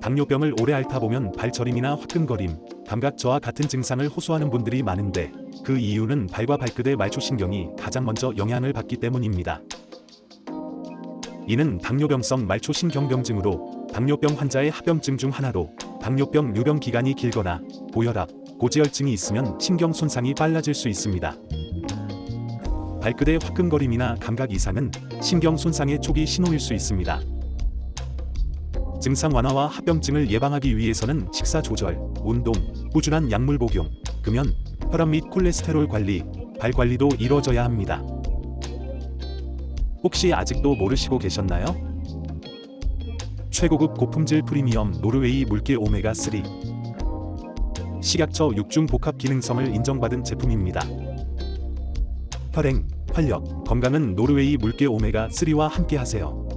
당뇨병을 오래 앓다 보면 발저림이나 화끈거림, 감각 저하 같은 증상을 호소하는 분들이 많은데 그 이유는 발과 발끝의 말초신경이 가장 먼저 영향을 받기 때문입니다. 이는 당뇨병성 말초신경병증으로 당뇨병 환자의 합병증 중 하나로 당뇨병 유병 기간이 길거나 고혈압, 고지혈증이 있으면 신경 손상이 빨라질 수 있습니다. 발끝의 화끈거림이나 감각 이상은 신경 손상의 초기 신호일 수 있습니다. 증상 완화와 합병증을 예방하기 위해서는 식사 조절, 운동, 꾸준한 약물 복용, 금연, 혈압 및 콜레스테롤 관리, 발 관리도 이루어져야 합니다. 혹시 아직도 모르시고 계셨나요? 최고급 고품질 프리미엄 노르웨이 물길 오메가 3 식약처 6중 복합 기능성을 인정받은 제품입니다. 혈행, 활력, 건강은 노르웨이 물개 오메가 3와 함께 하세요.